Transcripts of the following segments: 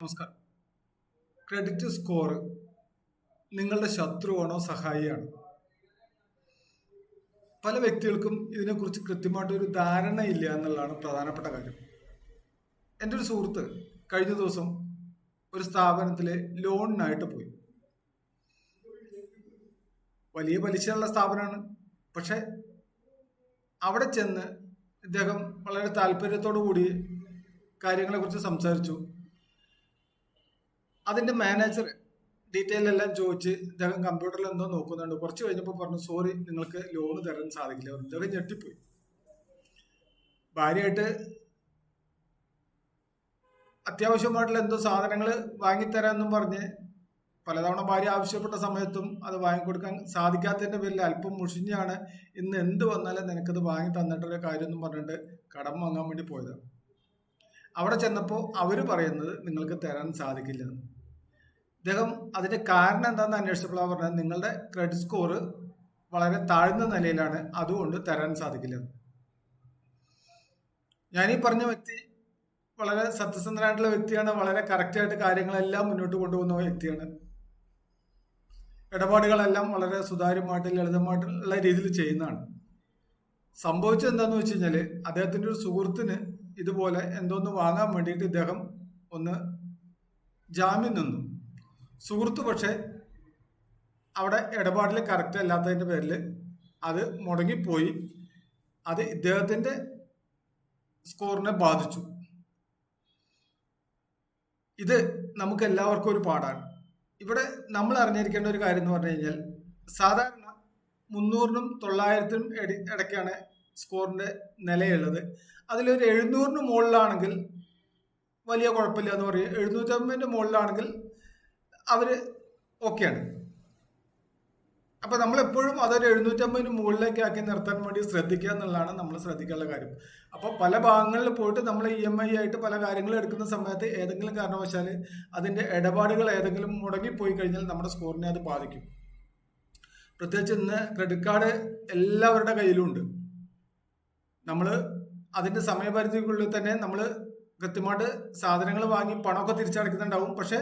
നമസ്കാരം credit score നിങ്ങളുടെ ശത്രുവാണോ സഹായിയാണോ? പല വ്യക്തികൾക്കും ഇതിനെക്കുറിച്ച് കൃത്യമായിട്ട് ഒരു ധാരണയില്ല എന്നുള്ളതാണ് പ്രധാനപ്പെട്ട കാര്യം. എന്റെ ഒരു സുഹൃത്ത് കഴിഞ്ഞ ദിവസം ഒരു സ്ഥാപനത്തിലെ ലോണിനായിട്ട് പോയി. വലിയ പലിശയുള്ള സ്ഥാപനമാണ്. പക്ഷെ അവിടെ ചെന്ന് ഇദ്ദേഹം വളരെ താല്പര്യത്തോടു കൂടി കാര്യങ്ങളെക്കുറിച്ച് സംസാരിച്ചു. അതിന്റെ മാനേജർ ഡീറ്റെയിൽ എല്ലാം ചോദിച്ച് ഇദ്ദേഹം കമ്പ്യൂട്ടറിൽ എന്തോ നോക്കുന്നുണ്ട്. കുറച്ച് കഴിഞ്ഞപ്പോൾ പറഞ്ഞു സോറി നിങ്ങൾക്ക് ലോൺ തരാൻ സാധിക്കില്ല. ഇദ്ദേഹം ഞെട്ടിപ്പോയി. ഭാര്യയായിട്ട് അത്യാവശ്യമായിട്ടുള്ള എന്തോ സാധനങ്ങൾ വാങ്ങിത്തരാമെന്നും പറഞ്ഞ് പലതവണ ഭാര്യ ആവശ്യപ്പെട്ട സമയത്തും അത് വാങ്ങിക്കൊടുക്കാൻ സാധിക്കാത്തതിന്റെ പേരിൽ അല്പം മുഷിഞ്ഞാണ് ഇന്ന് എന്ത് വന്നാലും നിനക്കത് വാങ്ങി തന്നിട്ടൊരു കാര്യം എന്നും പറഞ്ഞിട്ട് കടം വാങ്ങാൻ വേണ്ടി പോയത് അവിടെ ചെന്നപ്പോൾ അവർ പറയുന്നത് നിങ്ങൾക്ക് തരാൻ സാധിക്കില്ല എന്ന്. ഇദ്ദേഹം അതിന്റെ കാരണം എന്താണെന്ന് അന്വേഷിച്ചപ്പോഴാണ് പറഞ്ഞത് നിങ്ങളുടെ ക്രെഡിറ്റ് സ്കോർ വളരെ താഴ്ന്ന നിലയിലാണ്. അതുകൊണ്ട് തരാൻ സാധിക്കില്ല. ഞാനീ പറഞ്ഞ വ്യക്തി വളരെ സത്യസന്ധനായിട്ടുള്ള വ്യക്തിയാണ്. വളരെ കറക്റ്റായിട്ട് കാര്യങ്ങളെല്ലാം മുന്നോട്ട് കൊണ്ടുപോകുന്ന വ്യക്തിയാണ്. ഇടപാടുകളെല്ലാം വളരെ സുതാര്യമായിട്ട് ലളിതമായിട്ടുള്ള രീതിയിൽ ചെയ്യുന്നതാണ്. സംഭവിച്ചത് എന്താന്ന് വെച്ച് കഴിഞ്ഞാൽ അദ്ദേഹത്തിന്റെ ഒരു സുഹൃത്തിന് ഇതുപോലെ എന്തോന്ന് വാങ്ങാൻ വേണ്ടിയിട്ട് ഇദ്ദേഹം ഒന്ന് ജാമ്യം നിന്നു. സുഹൃത്ത് പക്ഷെ അവിടെ ഇടപാടിൽ കറക്റ്റ് അല്ലാത്തതിന്റെ പേരിൽ അത് മുടങ്ങിപ്പോയി. അത് ഇദ്ദേഹത്തിന്റെ സ്കോറിനെ ബാധിച്ചു. ഇത് നമുക്ക് എല്ലാവർക്കും ഒരു പാടാണ് ഇവിടെ നമ്മൾ അറിഞ്ഞിരിക്കേണ്ട ഒരു കാര്യം എന്ന് പറഞ്ഞു കഴിഞ്ഞാൽ സാധാരണ മുന്നൂറിനും തൊള്ളായിരത്തിനും ഇട- ഇടയ്ക്കാണ് സ്കോറിന്റെ നിലയുള്ളത്. അതിലൊരു എഴുന്നൂറിന് മുകളിലാണെങ്കിൽ വലിയ കുഴപ്പമില്ല എന്ന് പറയും. എഴുന്നൂറ്റമ്പതിന്റെ മുകളിലാണെങ്കിൽ അവർ ഓക്കെയാണ് അപ്പൊ നമ്മൾ എപ്പോഴും അതൊരു എഴുന്നൂറ്റമ്പതിന് മുകളിലേക്ക് ആക്കി നിർത്താൻ വേണ്ടി ശ്രദ്ധിക്കുക എന്നുള്ളതാണ് നമ്മൾ ശ്രദ്ധിക്കാനുള്ള കാര്യം. അപ്പോൾ പല ഭാഗങ്ങളിൽ പോയിട്ട് നമ്മൾ ഇ എം ഐ ആയിട്ട് പല കാര്യങ്ങളും എടുക്കുന്ന സമയത്ത് ഏതെങ്കിലും കാരണവശാൽ അതിന്റെ ഇടപാടുകൾ ഏതെങ്കിലും മുടങ്ങിപ്പോയി കഴിഞ്ഞാൽ നമ്മുടെ സ്കോറിനെ അത് ബാധിക്കും. പ്രത്യേകിച്ച് ഇന്ന് ക്രെഡിറ്റ് കാർഡ് എല്ലാവരുടെ കയ്യിലും ഉണ്ട്. നമ്മൾ അതിന്റെ സമയപരിധിക്കുള്ളിൽ തന്നെ നമ്മൾ കൃത്യമായിട്ട് സാധനങ്ങൾ വാങ്ങി പണമൊക്കെ തിരിച്ചടക്കുന്നുണ്ടാവും. പക്ഷെ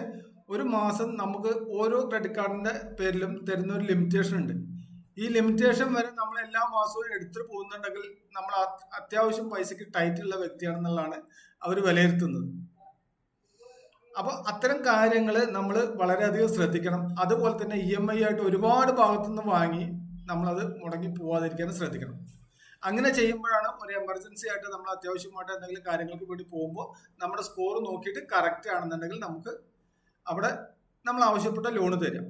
ഒരു മാസം നമുക്ക് ഓരോ ക്രെഡിറ്റ് കാർഡിന്റെ പേരിലും തരുന്ന ഒരു ലിമിറ്റേഷൻ ഉണ്ട്. ഈ ലിമിറ്റേഷൻ വരെ നമ്മൾ എല്ലാ മാസവും എടുത്തു പോകുന്നുണ്ടെങ്കിൽ നമ്മൾ അത്യാവശ്യം പൈസക്ക് ടൈറ്റ് ഉള്ള വ്യക്തിയാണെന്നുള്ളതാണ് അവർ വിലയിരുത്തുന്നത്. അപ്പോൾ അത്തരം കാര്യങ്ങൾ നമ്മൾ വളരെയധികം ശ്രദ്ധിക്കണം. അതുപോലെ തന്നെ ഇ എം ഐ ആയിട്ട് ഒരുപാട് ഭാഗത്തുനിന്ന് വാങ്ങി നമ്മളത് മുടങ്ങി പോവാതിരിക്കാൻ ശ്രദ്ധിക്കണം. അങ്ങനെ ചെയ്യുമ്പോഴാണ് ഒരു എമർജൻസി ആയിട്ട് നമ്മൾ അത്യാവശ്യമായിട്ട് എന്തെങ്കിലും കാര്യങ്ങൾക്ക് വേണ്ടി പോകുമ്പോൾ നമ്മുടെ സ്കോർ നോക്കിയിട്ട് കറക്റ്റ് ആണെന്നുണ്ടെങ്കിൽ നമുക്ക് അവിടെ നമ്മൾ ആവശ്യപ്പെട്ട ലോണ് തരാം.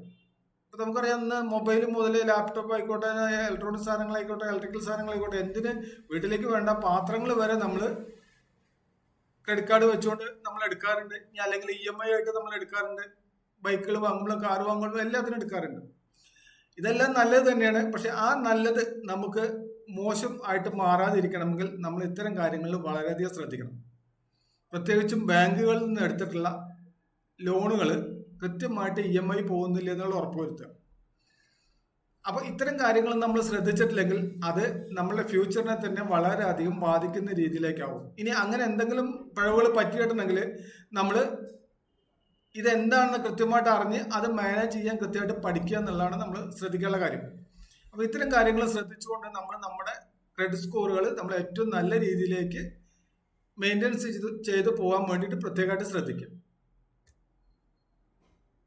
ഇപ്പം നമുക്കറിയാം ഇന്ന് മൊബൈൽ മുതൽ ലാപ്ടോപ്പ് ആയിക്കോട്ടെ ഇലക്ട്രോണിക് സാധനങ്ങളായിക്കോട്ടെ ഇലക്ട്രിക്കൽ സാധനങ്ങളായിക്കോട്ടെ എന്തിന് വീട്ടിലേക്ക് വേണ്ട പാത്രങ്ങൾ വരെ നമ്മൾ ക്രെഡിറ്റ് കാർഡ് വെച്ചുകൊണ്ട് നമ്മൾ എടുക്കാറുണ്ട്. അല്ലെങ്കിൽ ഇ എം ഐ ആയിട്ട് നമ്മൾ എടുക്കാറുണ്ട്. ബൈക്കുകൾ വാങ്ങുമ്പോൾ കാർ വാങ്ങുമ്പോഴും എല്ലാത്തിനും എടുക്കാറുണ്ട്. ഇതെല്ലാം നല്ലത് തന്നെയാണ്. പക്ഷെ ആ നല്ലത് നമുക്ക് മോശം ആയിട്ട് മാറാതിരിക്കണമെങ്കിൽ നമ്മൾ ഇത്തരം കാര്യങ്ങളിൽ വളരെയധികം ശ്രദ്ധിക്കണം. പ്രത്യേകിച്ചും ബാങ്കുകളിൽ നിന്ന് എടുത്തിട്ടുള്ള ലോണുകൾ കൃത്യമായിട്ട് ഇ എം ഐ പോകുന്നില്ല എന്നുള്ള ഉറപ്പുവരുത്തുക അപ്പൊ ഇത്തരം കാര്യങ്ങൾ നമ്മൾ ശ്രദ്ധിച്ചിട്ടില്ലെങ്കിൽ അത് നമ്മളുടെ ഫ്യൂച്ചറിനെ തന്നെ വളരെയധികം ബാധിക്കുന്ന രീതിയിലേക്കാവും. ഇനി അങ്ങനെ എന്തെങ്കിലും പിഴവുകൾ പറ്റിയിട്ടുണ്ടെങ്കിൽ നമ്മൾ ഇതെന്താണെന്ന് കൃത്യമായിട്ട് അറിഞ്ഞ് അത് മാനേജ് ചെയ്യാൻ കൃത്യമായിട്ട് പഠിക്കുക എന്നുള്ളതാണ് നമ്മൾ ശ്രദ്ധിക്കേണ്ട കാര്യം. അപ്പോൾ ഇത്തരം കാര്യങ്ങൾ ശ്രദ്ധിച്ചുകൊണ്ട് നമ്മൾ നമ്മുടെ ക്രെഡിറ്റ് സ്കോറുകൾ നമ്മൾ ഏറ്റവും നല്ല രീതിയിലേക്ക് മെയിന്റെനൻസ് ചെയ്ത് ചെയ്ത് പോകാൻ വേണ്ടിയിട്ട് പ്രത്യേകമായിട്ട് ശ്രദ്ധിക്കും